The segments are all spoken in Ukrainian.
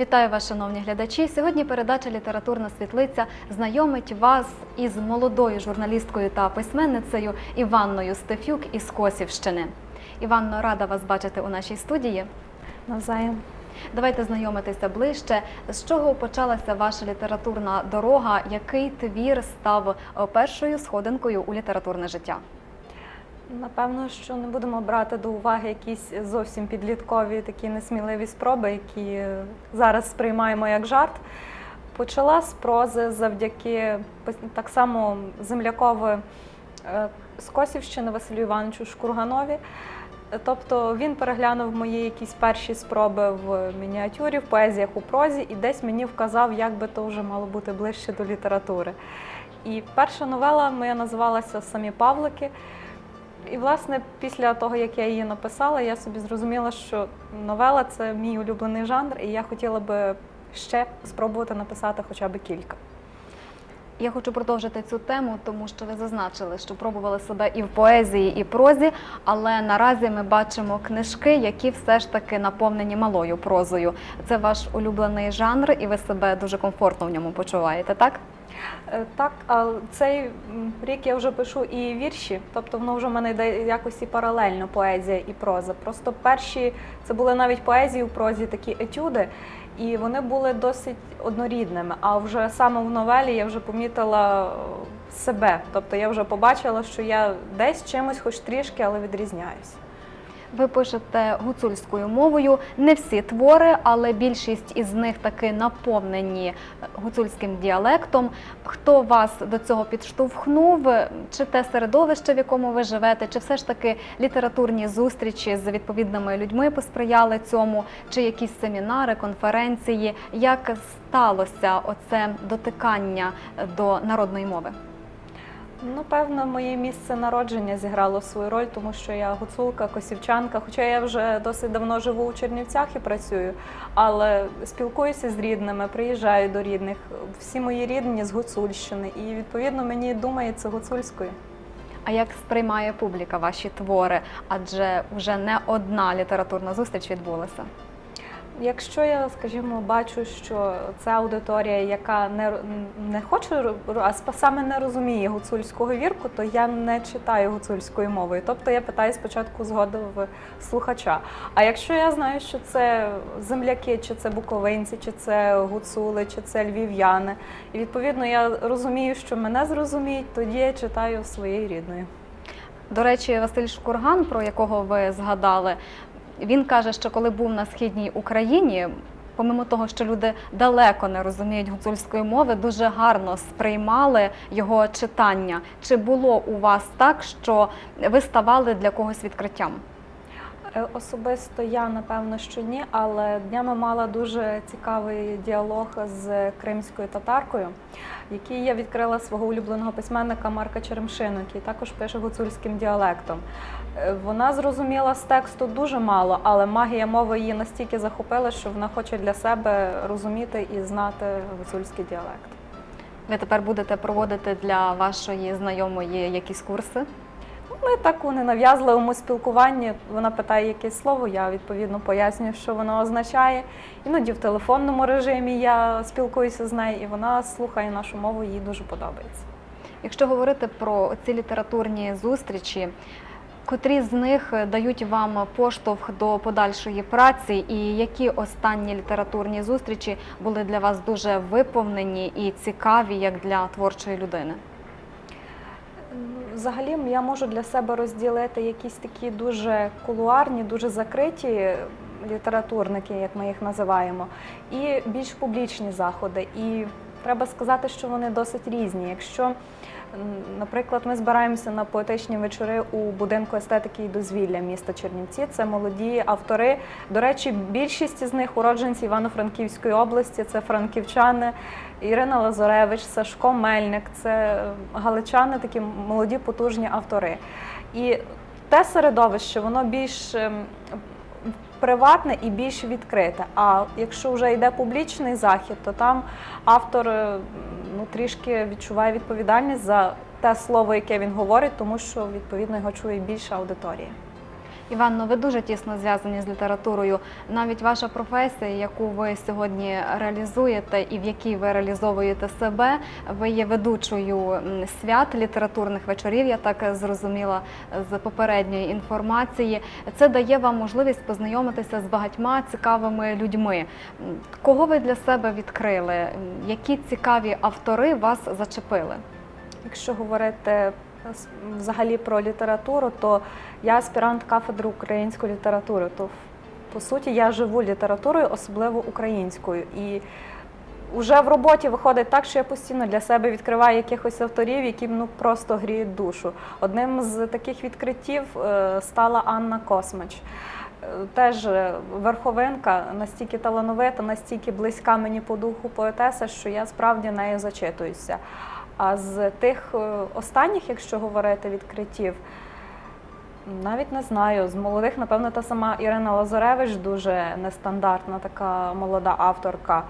Вітаю вас, шановні глядачі. Сьогодні передача Літературна світлиця знайомить вас із молодою журналісткою та письменницею Іванною Стефюк із Косівщини. Іванно, рада вас бачити у нашій студії. Навзаєм. Давайте знайомитися ближче. З чого почалася ваша літературна дорога? Який твір став е, першою сходинкою у літературне життя? Напевно, що не будемо брати до уваги якісь зовсім підліткові такі несміливі спроби, які зараз сприймаємо як жарт. Почала з прози завдяки так само землякові е, з Косівщини Василю Івановичу Шкурганові. Тобто він переглянув мої якісь перші спроби в мініатюрі, в поезіях у прозі, і десь мені вказав, як би то вже мало бути ближче до літератури. І перша новела моя називалася Самі Павлики. І, власне, після того, як я її написала, я собі зрозуміла, що новела це мій улюблений жанр, і я хотіла би ще спробувати написати хоча б кілька. Я хочу продовжити цю тему, тому що ви зазначили, що пробували себе і в поезії, і прозі, але наразі ми бачимо книжки, які все ж таки наповнені малою прозою. Це ваш улюблений жанр, і ви себе дуже комфортно в ньому почуваєте, так? Е, Так, а цей рік я вже пишу і вірші, тобто воно вже в мене йде якось і паралельно поезія і проза. Просто перші це були навіть поезії у прозі, такі етюди, і вони були досить однорідними. А вже саме в новелі я вже помітила е, себе. Тобто я вже побачила, що я десь чимось, хоч трішки, але відрізняюсь. Ви пишете гуцульською мовою. Не всі твори, але більшість із них таки наповнені е, гуцульським діалектом. Хто вас до цього підштовхнув? Чи те середовище, в якому ви живете, чи все ж таки літературні зустрічі з відповідними людьми посприяли цьому, чи якісь семінари, конференції? Як сталося оце дотикання до народної мови? Ну, певно, моє місце народження зіграло свою роль, тому що я гуцулка, косівчанка. Хоча я вже досить давно живу у Чернівцях і працюю, але спілкуюся з рідними, приїжджаю до рідних. Всі мої рідні з Гуцульщини, і відповідно мені думається гуцульською. А як сприймає публіка ваші твори? Адже вже не одна літературна зустріч відбулася. Якщо я, скажімо, бачу, що це аудиторія, яка не, не хоче, а саме не розуміє гуцульського вірку, то я не читаю гуцульською мовою. Тобто я питаю спочатку згоди в слухача. А якщо я знаю, що це земляки, чи це буковинці, чи це гуцули, чи це львів'яни, і відповідно я розумію, що мене зрозуміють, тоді я читаю своєю рідною. До речі, Василь Шкурган, про якого ви згадали, він каже, що коли був на східній Україні, помимо того, що люди далеко не розуміють гуцульської мови, дуже гарно сприймали його читання. Чи було у вас так, що ви ставали для когось відкриттям? Е, Особисто я напевно що ні, але днями мала дуже цікавий діалог з кримською татаркою, який я відкрила свого улюбленого письменника Марка Черемшину, який також пише гуцульським діалектом. Е, Вона зрозуміла з тексту дуже мало, але магія мови її настільки захопила, що вона хоче для себе розуміти і знати гуцульський діалект. Ви тепер будете проводити для вашої знайомої якісь курси? Ми так у ненав'язливому спілкуванні. Вона питає якесь слово, я відповідно пояснюю, що воно означає. Іноді в телефонному режимі я спілкуюся з нею, і вона слухає нашу мову, їй дуже подобається. Якщо говорити про ці літературні зустрічі, котрі з них дають вам поштовх до подальшої праці, і які останні літературні зустрічі були для вас дуже виповнені і цікаві, як для творчої людини? Взагалі я можу для себе розділити якісь такі дуже кулуарні, дуже закриті літературники, як ми їх називаємо, і більш публічні заходи. І треба сказати, що вони досить різні. Якщо, наприклад, ми збираємося на поетичні вечори у будинку естетики і дозвілля міста Чернівці, це молоді автори. До речі, більшість з них уродженці Івано-Франківської області, це франківчани. Ірина Лазаревич, Сашко Мельник, це галичани, такі молоді потужні автори. І те середовище, воно більш ем, приватне і більш відкрите. А якщо вже йде публічний захід, то там автор е, ну, трішки відчуває відповідальність за те слово, яке він говорить, тому що відповідно його чує більша аудиторія. Іванно, ви дуже тісно зв'язані з літературою. Навіть ваша професія, яку ви сьогодні реалізуєте і в якій ви реалізовуєте себе, ви є ведучою свят літературних вечорів. Я так зрозуміла з попередньої інформації. Це дає вам можливість познайомитися з багатьма цікавими людьми. Кого ви для себе відкрили? Які цікаві автори вас зачепили? Якщо говорити взагалі про літературу, то я аспірант кафедри української літератури. То по суті я живу літературою, особливо українською. І вже в роботі виходить так, що я постійно для себе відкриваю якихось авторів, які ну просто гріють душу. Одним з таких відкриттів е, стала Анна Космич. Е, Теж верховинка настільки талановита, настільки близька мені по духу поетеса, що я справді нею зачитуюся. А з тих е, останніх, якщо говорити відкриттів, навіть не знаю. З молодих, напевно, та сама Ірина Лазаревич дуже нестандартна, така молода авторка.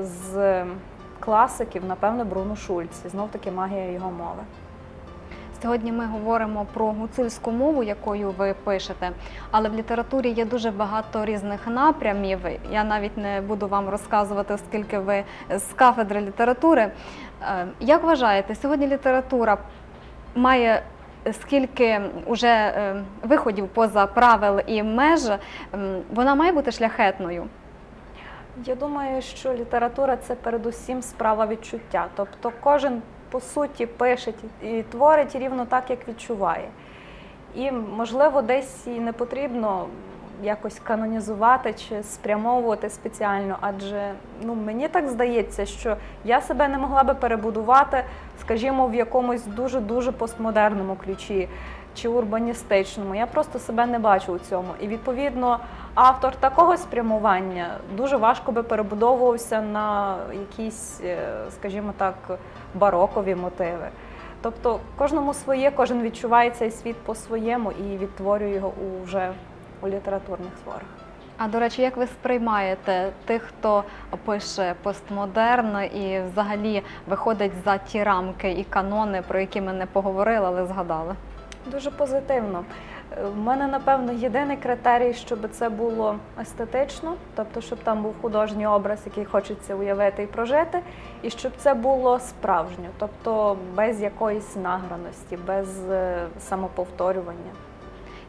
З класиків, напевно, Бруно Шульц. І знов таки магія його мови. Сьогодні ми говоримо про гуцульську мову, якою ви пишете, але в літературі є дуже багато різних напрямів. Я навіть не буду вам розказувати, оскільки ви з кафедри літератури. Е, Як вважаєте, сьогодні література має скільки уже е, виходів поза правил і меж, вона має бути шляхетною? Я думаю, що література це передусім справа відчуття. Тобто кожен по суті пише і творить рівно так, як відчуває. І, можливо, десь і не потрібно якось канонізувати чи спрямовувати спеціально, адже ну, мені так здається, що я себе не могла би перебудувати, скажімо, в якомусь дуже-дуже постмодерному ключі чи урбаністичному. Я просто себе не бачу у цьому. І відповідно автор такого спрямування дуже важко би перебудовувався на якісь, е, скажімо так, барокові мотиви. Тобто кожному своє, кожен відчуває цей світ по-своєму і відтворює його у, вже у літературних творах. А до речі, як ви сприймаєте тих, хто пише постмодерн і взагалі виходить за ті рамки і канони, про які ми не поговорили, але згадали? Дуже позитивно. Е, В мене, напевно, єдиний критерій, щоб це було естетично, тобто, щоб там був художній образ, який хочеться уявити і прожити, і щоб це було справжньо, тобто без якоїсь награності, без е, самоповторювання.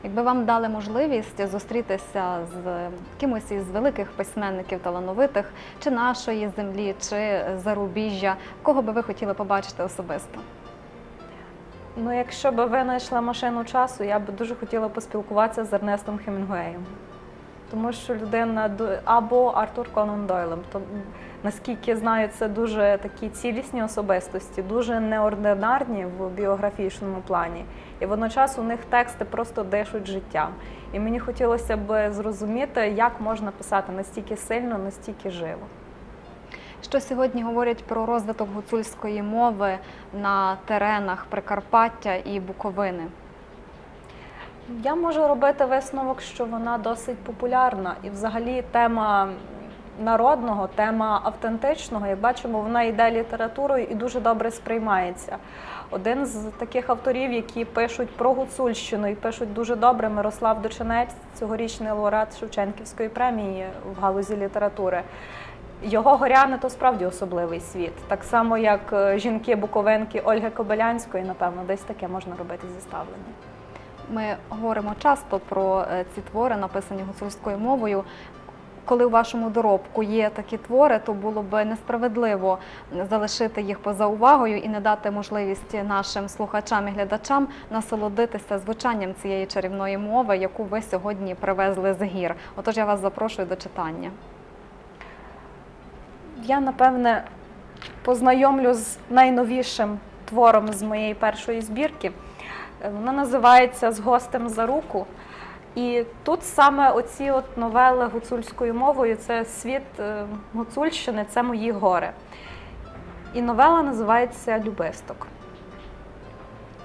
Якби вам дали можливість зустрітися з кимось із великих письменників талановитих, чи нашої землі, чи зарубіжжя, кого би ви хотіли побачити особисто? Ну, якщо б ви знайшла машину часу, я б дуже хотіла поспілкуватися з Ернестом Хемінгуеєм. Тому що людина або Артур Конан Дойлем. То, наскільки знаю, це дуже такі цілісні особистості, дуже неординарні в біографічному плані. І водночас у них тексти просто дишуть життям. І мені хотілося б зрозуміти, як можна писати настільки сильно, настільки живо. Що сьогодні говорять про розвиток гуцульської мови на теренах Прикарпаття і Буковини? Я можу робити висновок, що вона досить популярна, і взагалі тема народного, тема автентичного, як бачимо, вона йде літературою і дуже добре сприймається. Один з таких авторів, які пишуть про Гуцульщину і пишуть дуже добре, Мирослав Дочинець, цьогорічний лауреат Шевченківської премії в галузі літератури. Його горяни то справді особливий світ. Так само, як е, жінки Буковинки Ольги Кобилянської, напевно, десь таке можна робити зіставлення. Ми говоримо часто про е, ці твори, написані гуцульською мовою. Коли у вашому доробку є такі твори, то було б несправедливо залишити їх поза увагою і не дати можливість нашим слухачам і глядачам насолодитися звучанням цієї чарівної мови, яку ви сьогодні привезли з гір. Отож я вас запрошую до читання. Я напевне познайомлю з найновішим твором з моєї першої збірки. Е, Вона називається З гостем за руку. І тут саме оці от новели гуцульською мовою це світ е, Гуцульщини, це мої гори. І новела називається Любисток.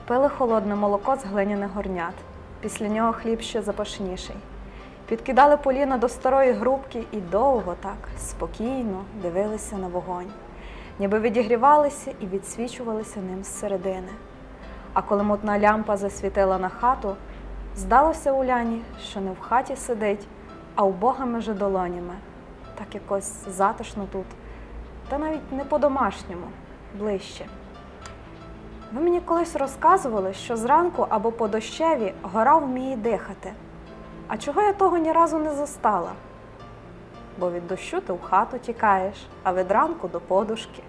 Пили холодне молоко з глиняних горнят. Після нього хліб ще запашніший. Підкидали поліна до старої грубки і довго так, спокійно дивилися на вогонь, ніби відігрівалися і відсвічувалися ним зсередини. А коли мутна лямпа засвітила на хату, Здалося Уляні, що не в хаті сидить, а у Бога межи долонями. Так якось затишно тут, та навіть не по-домашньому, ближче. Ви мені колись розказували, що зранку або по дощеві гора вміє дихати. А чого я того ні разу не застала? Бо від дощу ти в хату тікаєш, а від ранку до подушки.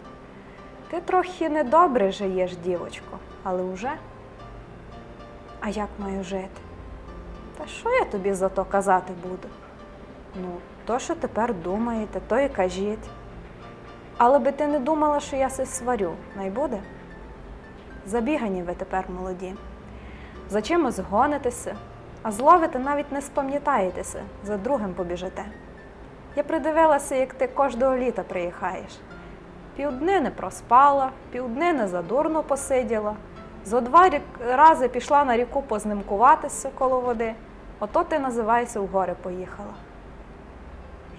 Ти трохи недобре жиєш, дівочко, але вже. А як маю жити? Та що я тобі за то казати буду? Ну, то, що тепер думаєте, то і кажіть. Але би ти не думала, що я се сварю, най буде? Забігані ви тепер молоді. За чимось гонитеся, а зловите навіть не спам'ятаєтеся, за другим побіжите. Я придивилася, як ти кожного літа приїхаєш. Півдни не проспала, півдни не задурно посиділа, зо два рази пішла на ріку познимкуватися коло води, ото ти називаєшся в гори поїхала.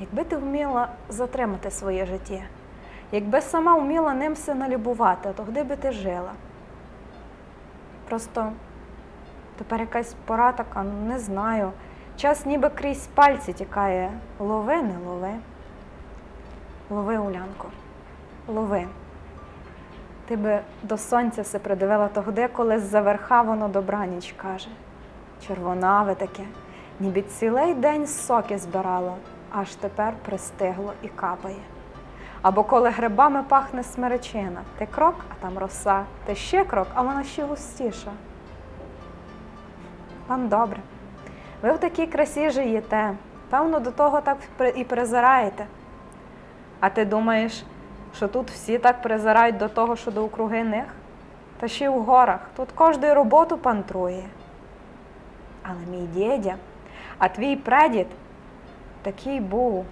Якби ти вміла затримати своє життя, якби сама вміла ним се налюбувати, то де би ти жила? Просто тепер якась пора така, ну не знаю. Час ніби крізь пальці тікає. Лови, не лови. Лови, Улянко, лови. Ти би до сонця се придивила тогде, коли з-за верха воно добраніч каже. Червонаве таке, ніби цілий день соки збирала, аж тепер пристигло і капає. Або коли грибами пахне смеречина, ти крок, а там роса, ти ще крок, а вона ще густіша. Вам добре. Ви в такій красі живете, певно, до того так і призираєте. А ти думаєш, що тут всі так призирають до того, що до округи них? Та ще й у горах, тут кожний роботу пантрує. Але мій дідя, а твій прадід такий був.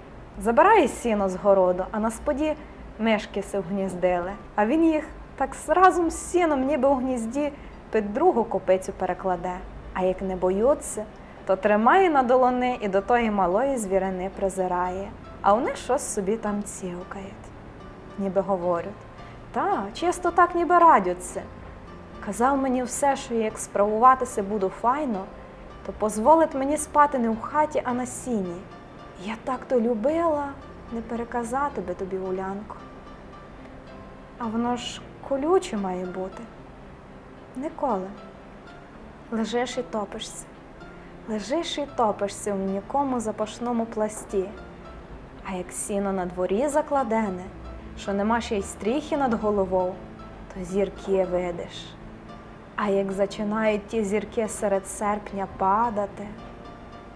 Забирає сіно з городу, а на споді мишки се вгніздили. А він їх так разом з сіном, ніби у гнізді, під другу копицю перекладе. А як не боються, то тримає на долони і до тої малої звірини призирає. А вони щось собі там цівкають, ніби говорять. Та, чисто так ніби радяться. Казав мені все, що як справуватися буду файно, то позволить мені спати не в хаті, а на сіні. Я так то любила, не переказати би тобі, Улянко. А воно ж колюче має бути. Ніколи. Лежиш і топишся. Лежиш і топишся в нікому запашному пласті. А як сіно на дворі закладене, що нема ще й стріхи над головою, то зірки видиш. А як зачинають ті зірки серед серпня падати,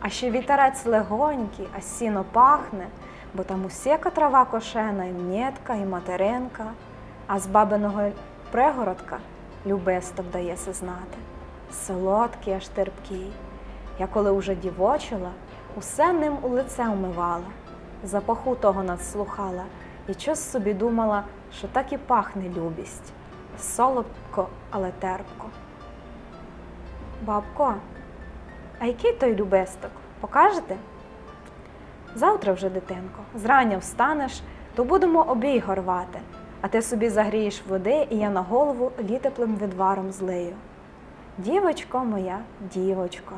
а ще вітерець легонький, а сіно пахне, бо там усяка трава кошена, і мнєтка, і материнка, а з бабиного пригородка любисток дається знати. Солодкий, аж терпкий. Я коли уже дівочила, усе ним у лице умивала, запаху того надслухала, і чось собі думала, що так і пахне любість. Солодко, але терпко. Бабко, а який той любисток? Покажете? Завтра вже, дитинко, зрання встанеш, то будемо обій горвати, а ти собі загрієш води, і я на голову літеплим відваром злию. Дівочко моя, дівочко.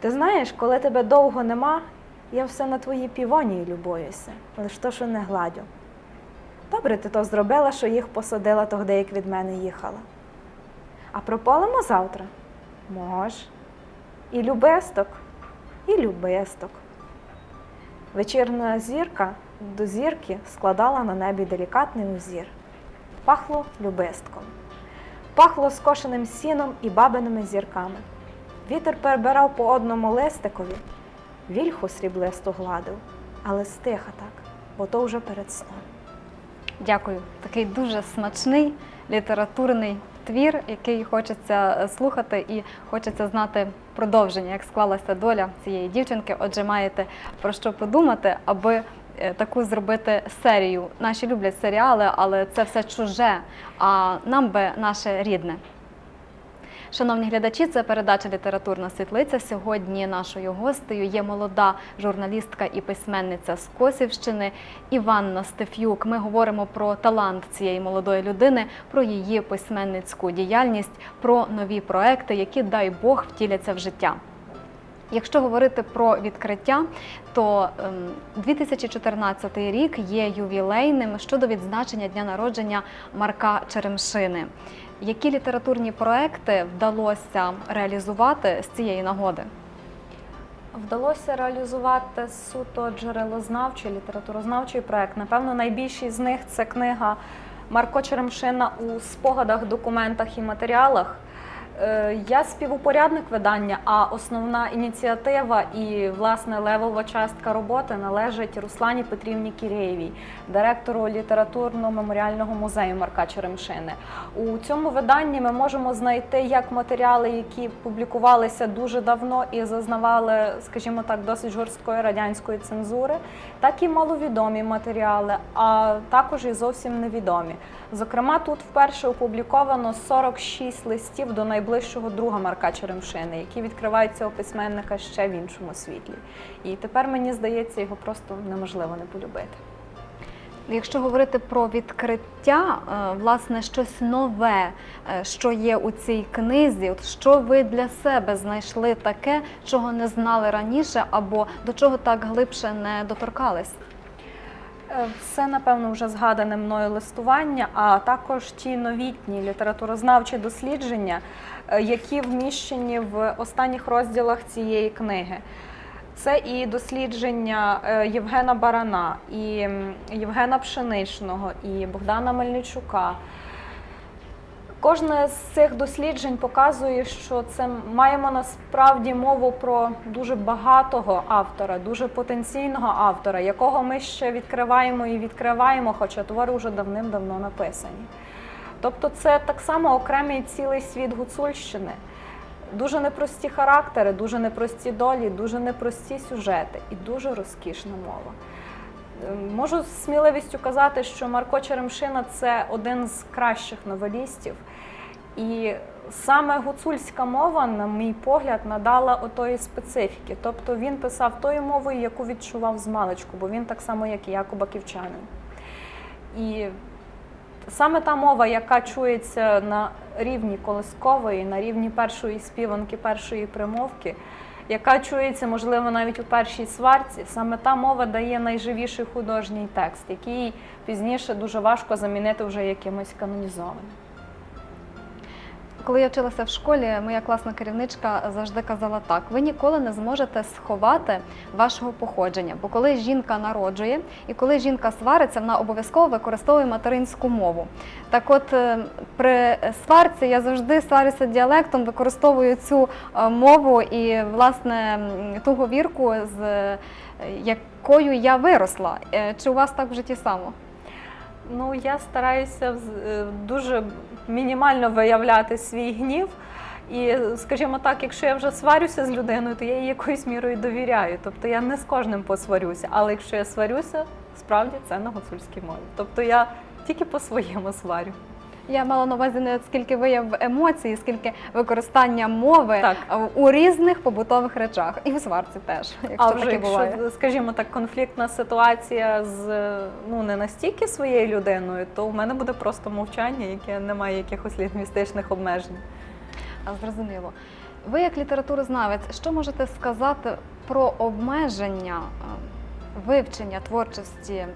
Ти знаєш, коли тебе довго нема, я все на твої півонії любуюся, лиш то, що не гладю. Добре ти то зробила, що їх посадила тогди, як від мене їхала. А прополимо завтра? Мож. І любисток, і любисток. Вечірна зірка до зірки складала на небі делікатний узір. Пахло любистком. Пахло скошеним сіном і бабиними зірками. Вітер перебирав по одному листикові, вільху сріблисту гладив, але стиха так, бо то вже перед сном. Дякую. Такий дуже смачний літературний твір, який хочеться слухати і хочеться знати продовження, як склалася доля цієї дівчинки. Отже, маєте про що подумати, аби таку зробити серію. Наші люблять серіали, але це все чуже, а нам би наше рідне. Шановні глядачі, це передача Літературна світлиця. Сьогодні нашою гостею є молода журналістка і письменниця з Косівщини Іванна Стефюк. Ми говоримо про талант цієї молодої людини, про її письменницьку діяльність, про нові проекти, які, дай Бог, втіляться в життя. Якщо говорити про відкриття, то ем, 2014 рік є ювілейним щодо відзначення дня народження Марка Черемшини. Які літературні проекти вдалося реалізувати з цієї нагоди? Вдалося реалізувати суто джерелознавчий, літературознавчий проект. Напевно, найбільший з них це книга Марко Черемшина у спогадах, документах і матеріалах. Е, Я співупорядник видання, а основна ініціатива і власне левова частка роботи належить Руслані Петрівні Кірєєвій, директору літературно-меморіального музею Марка Черемшини. У цьому виданні ми можемо знайти як матеріали, які публікувалися дуже давно і зазнавали, скажімо так, досить жорсткої радянської цензури, так і маловідомі матеріали, а також і зовсім невідомі. Зокрема, тут вперше опубліковано 46 листів до найближчого друга Марка Черемшини, які відкриваються у письменника ще в іншому світлі. І тепер мені здається, його просто неможливо не полюбити. Якщо говорити про відкриття, е, власне, щось нове, е, що є у цій книзі, от що ви для себе знайшли таке, чого не знали раніше, або до чого так глибше не доторкались? Е, Все, напевно, вже згадане мною листування, а також ті новітні літературознавчі дослідження, е, які вміщені в останніх розділах цієї книги. Це і дослідження е, Євгена Барана, і Євгена Пшеничного, і Богдана Мельничука. Кожне з цих досліджень показує, що це маємо насправді мову про дуже багатого автора, дуже потенційного автора, якого ми ще відкриваємо і відкриваємо, хоча твори вже давним-давно написані. Тобто, це так само окремий цілий світ гуцульщини. Дуже непрості характери, дуже непрості долі, дуже непрості сюжети і дуже розкішна мова. Е, Можу з сміливістю казати, що Марко Черемшина це один з кращих новелістів. І саме гуцульська мова, на мій погляд, надала отої специфіки. Тобто він писав тою мовою, яку відчував з маличку, бо він так само, як і Якоба Ківчанин. І саме та мова, яка чується на рівні колискової, на рівні першої співанки, першої примовки, яка чується, можливо, навіть у першій сварці, саме та мова дає найживіший художній текст, який пізніше дуже важко замінити вже якимось канонізованим. Коли я вчилася в школі, моя класна керівничка завжди казала так: ви ніколи не зможете сховати вашого походження. Бо коли жінка народжує і коли жінка свариться, вона обов'язково використовує материнську мову. Так от е, при сварці я завжди сварюся діалектом, використовую цю е, мову і власне ту говірку, з е, якою я виросла. Чи у вас так в житті само? Ну, я стараюся е, дуже мінімально виявляти свій гнів. І, скажімо так, якщо я вже сварюся з людиною, то я їй якоюсь мірою довіряю. Тобто я не з кожним посварюся. Але якщо я сварюся, справді це на гуцульській мові. Тобто я тільки по-своєму сварю. Я мала на увазі не скільки вияв емоцій, скільки використання мови Так. у різних побутових речах, і в сварці теж, якщо А вже таке якщо, буває. скажімо так, конфліктна ситуація з ну не настільки своєю людиною, то в мене буде просто мовчання, яке не має якихось лінгвістичних обмежень. А, Зрозуміло. Ви, як літературознавець, що можете сказати про обмеження вивчення творчості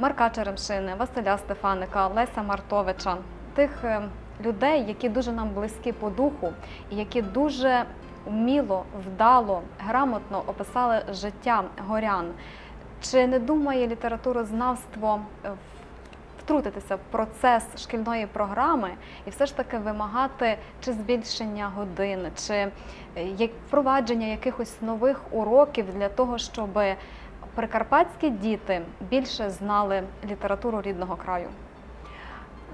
Марка Черемшини, Василя Стефаника, Леся Мартовича, тих е, людей, які дуже нам близькі по духу і які дуже вміло, вдало, грамотно описали життя горян. Чи не думає літературознавство е, втрутитися в процес шкільної програми і все ж таки вимагати чи збільшення годин, чи е, впровадження якихось нових уроків для того, щоб прикарпатські діти більше знали літературу рідного краю?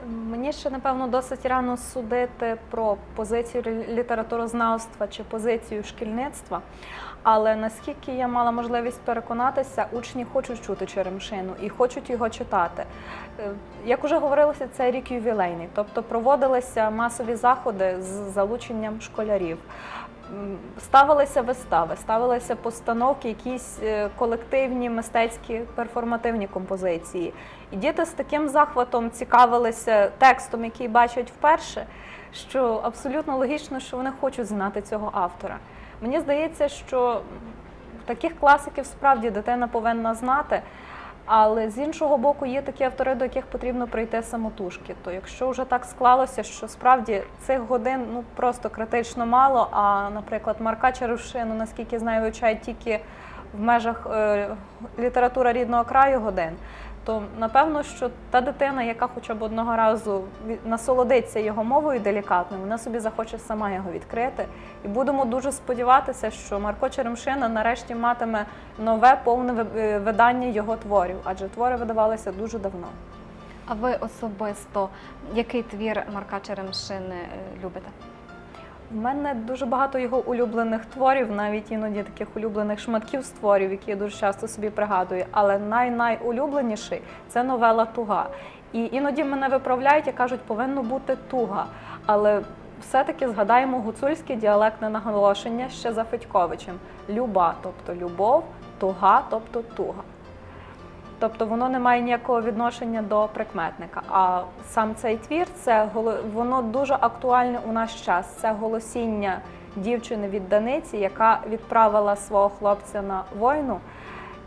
Мені ще напевно досить рано судити про позицію літературознавства чи позицію шкільництва. Але наскільки я мала можливість переконатися, учні хочуть чути Черемшину і хочуть його читати. Е, Як уже говорилося, це рік ювілейний, тобто проводилися масові заходи з залученням школярів. Ставилися вистави, ставилися постановки, якісь е, колективні мистецькі перформативні композиції. І діти з таким захватом цікавилися текстом, який бачать вперше, що абсолютно логічно, що вони хочуть знати цього автора. Мені здається, що таких класиків справді дитина повинна знати. Але з іншого боку, є такі автори, до яких потрібно прийти самотужки. То якщо вже так склалося, що справді цих годин ну просто критично мало. А, наприклад, Марка Черевшину, наскільки знаю, вивчають тільки в межах е, література рідного краю годин. То напевно, що та дитина, яка хоча б одного разу насолодиться його мовою делікатною, вона собі захоче сама його відкрити. І будемо дуже сподіватися, що Марко Черемшина нарешті матиме нове повне е, видання його творів, адже твори видавалися дуже давно. А ви особисто який твір Марка Черемшини е, любите? У мене дуже багато його улюблених творів, навіть іноді таких улюблених шматків з творів, які я дуже часто собі пригадую. Але най-найулюбленіший це новела Туга. І іноді мене виправляють і кажуть, повинно бути туга. Але все-таки згадаємо гуцульське діалектне наголошення ще за Федьковичем: люба, тобто любов, туга, тобто туга. Тобто воно не має ніякого відношення до прикметника. А сам цей твір це воно дуже актуальне у наш час. Це голосіння дівчини від Даниці, яка відправила свого хлопця на війну.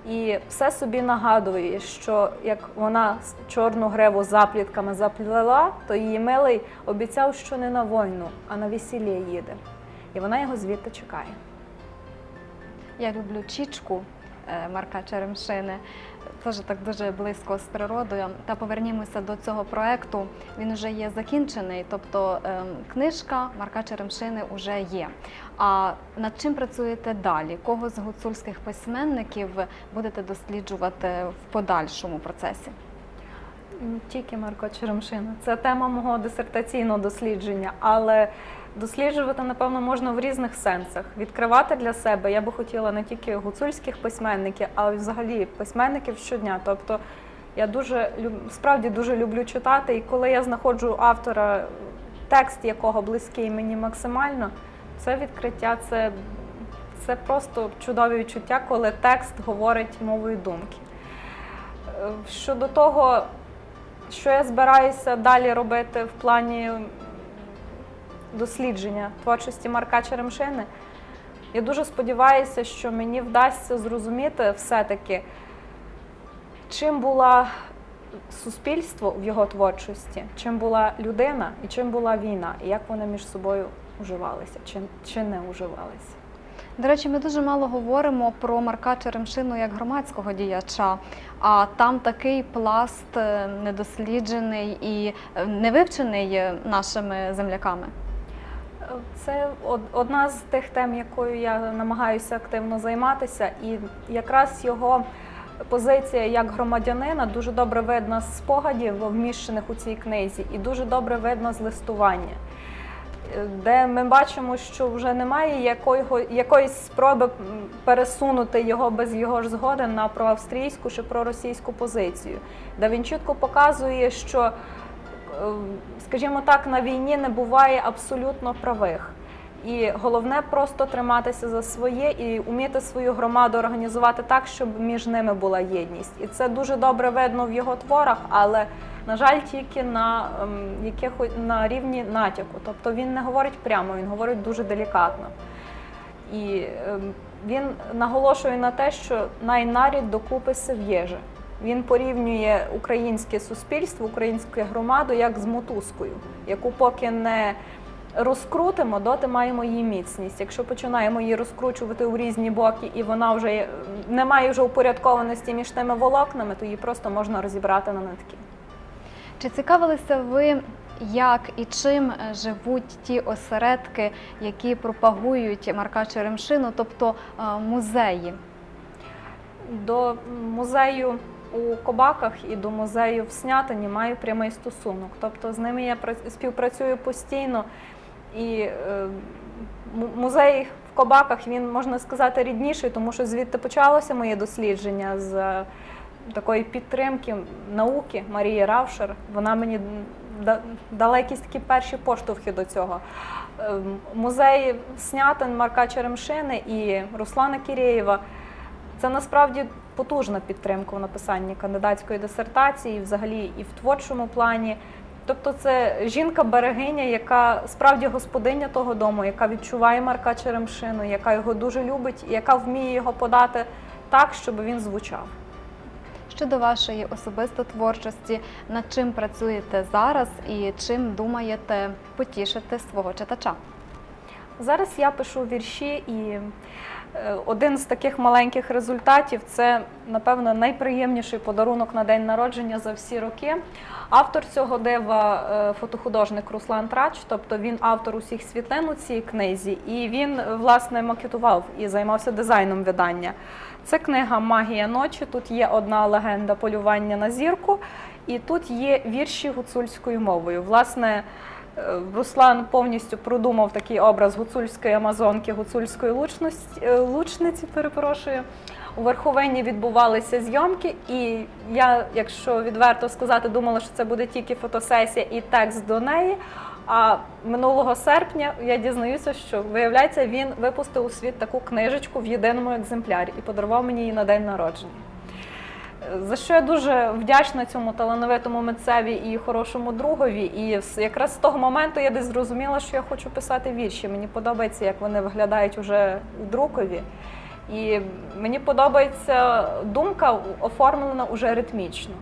І все собі нагадує, що як вона чорну гриву заплітками заплела, то її милий обіцяв, що не на війну, а на весілля їде. І вона його звідти чекає. Я люблю Чічку е, Марка Черемшини. Теж так дуже близько з природою. Та повернімося до цього проекту. Він вже є закінчений, тобто ем, книжка Марка Черемшини вже є. А над чим працюєте далі? Кого з гуцульських письменників будете досліджувати в подальшому процесі? Тільки Марко Черемшина. Це тема мого дисертаційного дослідження, але досліджувати, напевно, можна в різних сенсах. Відкривати для себе я би хотіла не тільки гуцульських письменників, а й взагалі письменників щодня. Тобто я дуже справді дуже люблю читати, і коли я знаходжу автора, текст якого близький мені максимально, це відкриття, це, це просто чудові відчуття, коли текст говорить мовою думки. Е, Щодо того, що я збираюся далі робити в плані дослідження творчості Марка Черемшини, я дуже сподіваюся, що мені вдасться зрозуміти все-таки, чим була суспільство в його творчості, чим була людина і чим була війна, і як вони між собою уживалися, чи, чи не уживалися. До речі, ми дуже мало говоримо про Марка Черемшину як громадського діяча, а там такий пласт е, недосліджений і е, невивчений е, нашими земляками. Це одна з тих тем, якою я намагаюся активно займатися, і якраз його позиція як громадянина дуже добре видно з спогадів, вміщених у цій книзі, і дуже добре видно з листування, де ми бачимо, що вже немає якого, якоїсь спроби пересунути його без його ж згоди на проавстрійську чи проросійську позицію, де він чітко показує, що скажімо так, на війні не буває абсолютно правих. І головне просто триматися за своє і вміти свою громаду організувати так, щоб між ними була єдність. І це дуже добре видно в його творах, але на жаль, тільки на ем, якихось на рівні натяку. Тобто він не говорить прямо, він говорить дуже делікатно. І ем, він наголошує на те, що найнарід докупи сев'єже. Він порівнює українське суспільство, українську громаду як з мотузкою, яку поки не розкрутимо, доти маємо її міцність. Якщо починаємо її розкручувати у різні боки, і вона вже не має вже упорядкованості між тими волокнами, то її просто можна розібрати на нитки. Чи цікавилися ви, як і чим е, живуть ті осередки, які пропагують Марка Черемшину, тобто е, музеї? До музею у Кобаках і до музею в Снятині маю прямий стосунок. Тобто з ними я співпрацюю постійно. І е, музей в Кобаках він, можна сказати, рідніший, тому що звідти почалося моє дослідження з е, такої підтримки науки Марії Равшер. Вона мені да- дала якісь такі перші поштовхи до цього. Е, Музей Снятин Марка Черемшини і Руслана Кірєєва це насправді потужна підтримка в написанні кандидатської дисертації, і взагалі і в творчому плані. Тобто це жінка-берегиня, яка справді господиня того дому, яка відчуває Марка Черемшину, яка його дуже любить, і яка вміє його подати так, щоб він звучав. Щодо вашої особисто творчості, над чим працюєте зараз і чим думаєте потішити свого читача? Зараз я пишу вірші, і один з таких маленьких результатів це, напевно, найприємніший подарунок на день народження за всі роки. Автор цього дива е, фотохудожник Руслан Трач, тобто він автор усіх світлин у цій книзі, і він е, власне макетував і займався дизайном видання. Це книга Магія ночі. Тут є одна легенда полювання на зірку, і тут є вірші гуцульською мовою. Власне, Е, Руслан повністю продумав такий образ гуцульської амазонки, гуцульської е, лучниці. Перепрошую. У верховині відбувалися зйомки, і я, якщо відверто сказати, думала, що це буде тільки фотосесія і текст до неї. А минулого серпня я дізнаюся, що виявляється, він випустив у світ таку книжечку в єдиному екземплярі і подарував мені її на день народження. За що я дуже вдячна цьому талановитому митцеві і хорошому другові. І якраз з того моменту я десь зрозуміла, що я хочу писати вірші. Мені подобається, як вони виглядають уже у друкові. І мені подобається думка оформлена уже ритмічно.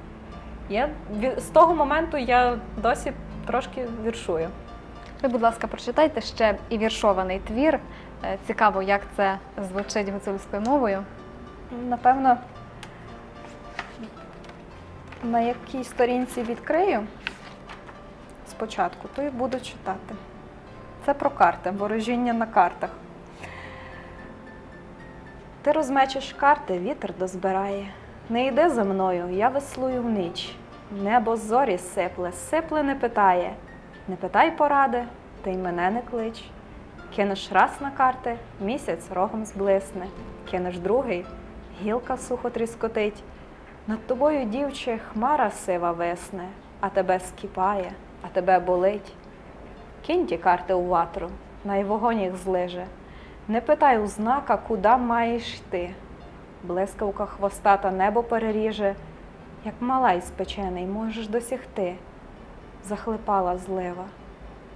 Я, з того моменту я досі трошки віршую. Ви, будь ласка, прочитайте ще і віршований твір. Е, Цікаво, як це звучить гуцульською мовою. Напевно, на якій сторінці відкрию спочатку, то і буду читати. Це про карти, ворожіння на картах. Ти розмечеш карти, вітер дозбирає. Не йди за мною, я веслую в ніч. Небо зорі сипле, сипле не питає. Не питай поради, ти й мене не клич. Кинеш раз на карти, місяць рогом зблисне, кинеш другий, гілка сухо тріскотить. Над тобою, дівче, хмара сива весне, а тебе скіпає, а тебе болить. Кинь ті карти у ватру, най вогонь їх злиже. Не питай у знака, куди маєш йти. Блискавка хвостата небо переріже, як малай спечений можеш досягти. Захлипала злива,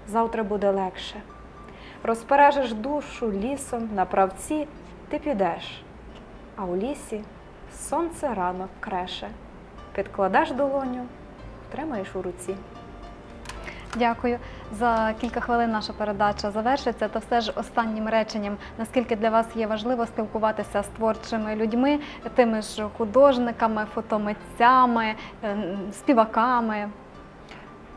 завтра буде легше. Розпережеш душу лісом на правці, ти підеш, а у лісі сонце ранок креше. Підкладеш долоню, тримаєш у руці. Дякую. За кілька хвилин наша передача завершиться. Та все ж останнім реченням, наскільки для вас є важливо спілкуватися з творчими людьми, тими ж художниками, фотомитцями, е, співаками.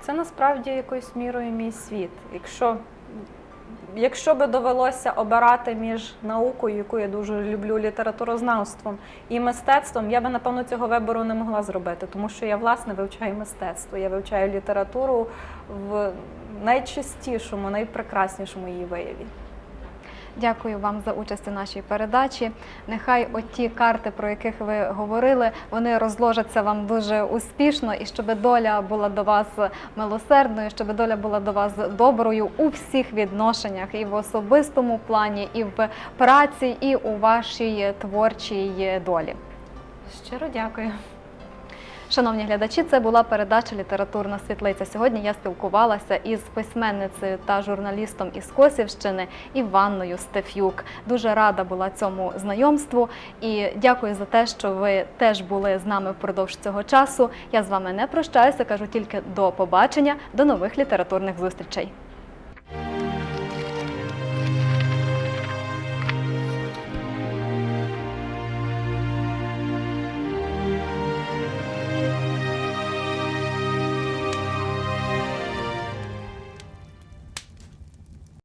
Це насправді якоюсь мірою мій світ. Якщо, якщо би довелося обирати між наукою, яку я дуже люблю, літературознавством і мистецтвом, я би напевно цього вибору не могла зробити, тому що я власне вивчаю мистецтво, я вивчаю літературу в найчистішому, найпрекраснішому її вияві. Дякую вам за участь у нашій передачі. Нехай оті карти, про яких ви говорили, вони розложаться вам дуже успішно, і щоб доля була до вас милосердною, щоб доля була до вас доброю у всіх відношеннях, і в особистому плані, і в праці, і у вашій творчій долі. Щиро дякую. Шановні глядачі, це була передача Літературна світлиця. Сьогодні я спілкувалася із письменницею та журналістом із Косівщини Іванною Стефюк. Дуже рада була цьому знайомству і дякую за те, що ви теж були з нами впродовж цього часу. Я з вами не прощаюся, кажу тільки до побачення, до нових літературних зустрічей.